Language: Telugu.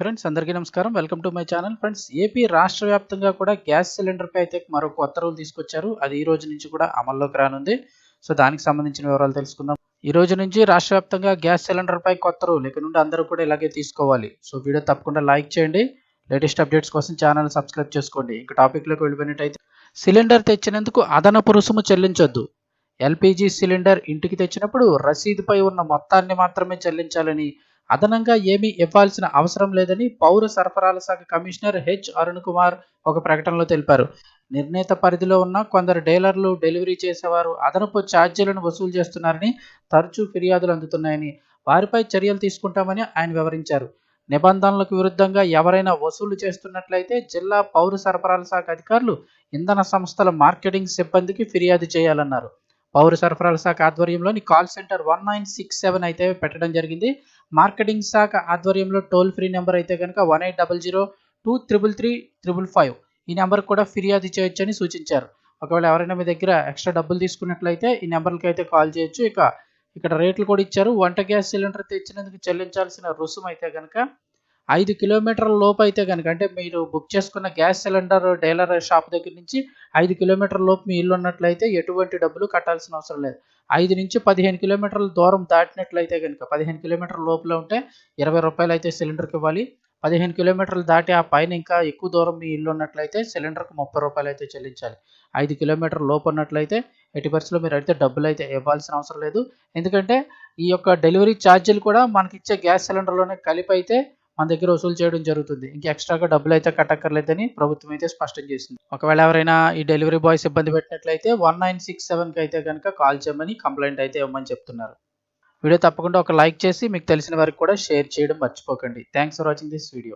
ఫ్రెండ్స్ అందరికీ నమస్కారం. Welcome to my channel friends AP రాష్ట్ర వ్యాప్తంగా కూడా గ్యాస్ సిలిండర్పై అయితే మరో కొత్త రూల్ తీసుకొచ్చారు. అది ఈ రోజు నుంచి కూడా అమల్లోకి రానుంది. సో దానికి సంబంధించిన వివరాలు తెలుసుకుందాం. ఈ రోజు నుంచి రాష్ట్ర వ్యాప్తంగా గ్యాస్ సిలిండర్ పై కొత్త రూల్. ఇక నుండి అందరూ కూడా ఇలాగే తీసుకోవాలి. సో వీడియో తప్పకుండా లైక్ చేయండి. లేటెస్ట్ అప్డేట్స్ కోసం ఛానల్ సబ్స్క్రైబ్ చేసుకోండి. ఇంకా టాపిక్లోకి వెళ్ళిపోయినట్టయితే సిలిండర్ తెచ్చినందుకు అదనపు రుసుము చెల్లించొద్దు. ఎల్పిజి సిలిండర్ ఇంటికి తెచ్చినప్పుడు రసీదుపై ఉన్న మొత్తాన్ని మాత్రమే చెల్లించాలని అదనంగా ఏమీ ఇవ్వాల్సిన అవసరం లేదని పౌర సరఫరాల శాఖ కమిషనర్ హెచ్ అరుణ్ కుమార్ ఒక ప్రకటనలో తెలిపారు. నిర్ణీత పరిధిలో ఉన్న కొందరు డీలర్లు డెలివరీ చేసేవారు అదనపు ఛార్జీలను వసూలు చేస్తున్నారని తరచూ ఫిర్యాదులు అందుతున్నాయని వారిపై చర్యలు తీసుకుంటామని ఆయన వివరించారు. నిబంధనలకు విరుద్ధంగా ఎవరైనా వసూలు చేస్తున్నట్లయితే జిల్లా పౌర సరఫరాల శాఖ అధికారులు ఇంధన సంస్థల మార్కెటింగ్ సిబ్బందికి ఫిర్యాదు చేయాలన్నారు. పౌర సరఫరాల శాఖ ఆధ్వర్యంలోని call centre one nine six seven అయితే పెట్టడం జరిగింది. మార్కెటింగ్ శాఖ ఆధ్వర్యంలో టోల్ ఫ్రీ నెంబర్ అయితే కనుక one eight double zero two triple three triple five ఈ నెంబర్ కూడా ఫిర్యాదు చేయొచ్చని సూచించారు. ఒకవేళ ఎవరైనా మీ దగ్గర ఎక్స్ట్రా డబ్బులు తీసుకున్నట్లయితే ఈ నెంబర్కి అయితే కాల్ చేయొచ్చు. ఇక ఇక్కడ రేట్లు కూడా ఇచ్చారు. వంట గ్యాస్ సిలిండర్ తెచ్చినందుకు చెల్లించాల్సిన రుసుము అయితే కనుక ఐదు కిలోమీటర్ల లోపు అయితే కనుక అంటే మీరు బుక్ చేసుకున్న గ్యాస్ సిలిండర్ డీలర్ షాప్ దగ్గర నుంచి ఐదు కిలోమీటర్ల లోపు మీ ఇల్లు ఉన్నట్లయితే ఎటువంటి డబ్బులు కట్టాల్సిన అవసరం లేదు. ఐదు నుంచి పదిహేను కిలోమీటర్ల దూరం దాటినట్లయితే కనుక పదిహేను కిలోమీటర్ల లోపల ఉంటే ఇరవై రూపాయలు అయితే సిలిండర్కి ఇవ్వాలి. పదిహేను కిలోమీటర్లు దాటి ఆ పైన ఇంకా ఎక్కువ దూరం మీ ఇల్లు ఉన్నట్లయితే సిలిండర్కి ముప్పై రూపాయలు అయితే చెల్లించాలి. ఐదు కిలోమీటర్ల లోపు ఉన్నట్లయితే ఎట్టి పరిస్థితుల్లో మీరు అయితే డబ్బులు అయితే ఇవ్వాల్సిన అవసరం లేదు. ఎందుకంటే ఈ యొక్క డెలివరీ ఛార్జీలు కూడా మనకి ఇచ్చే గ్యాస్ సిలిండర్లోనే కలిపి అయితే మన దగ్గర వసూలు చేయడం జరుగుతుంది. ఇంకా ఎక్స్ట్రాగా డబ్బులు అయితే కట్టక్కర్లేదని ప్రభుత్వం అయితే స్పష్టం చేసింది. ఒకవేళ ఎవరైనా ఈ డెలివరీ బాయ్స్ ఇబ్బంది పెట్టినట్లయితే వన్ నైన్ సిక్స్ సెవెన్కి అయితే కనుక కాల్ చేయమని కంప్లైంట్ అయితే ఇవ్వమని చెప్తున్నారు. వీడియో తప్పకుండా ఒక లైక్ చేసి మీకు తెలిసిన వారికి కూడా షేర్ చేయడం మర్చిపోకండి. Thanks for watching this video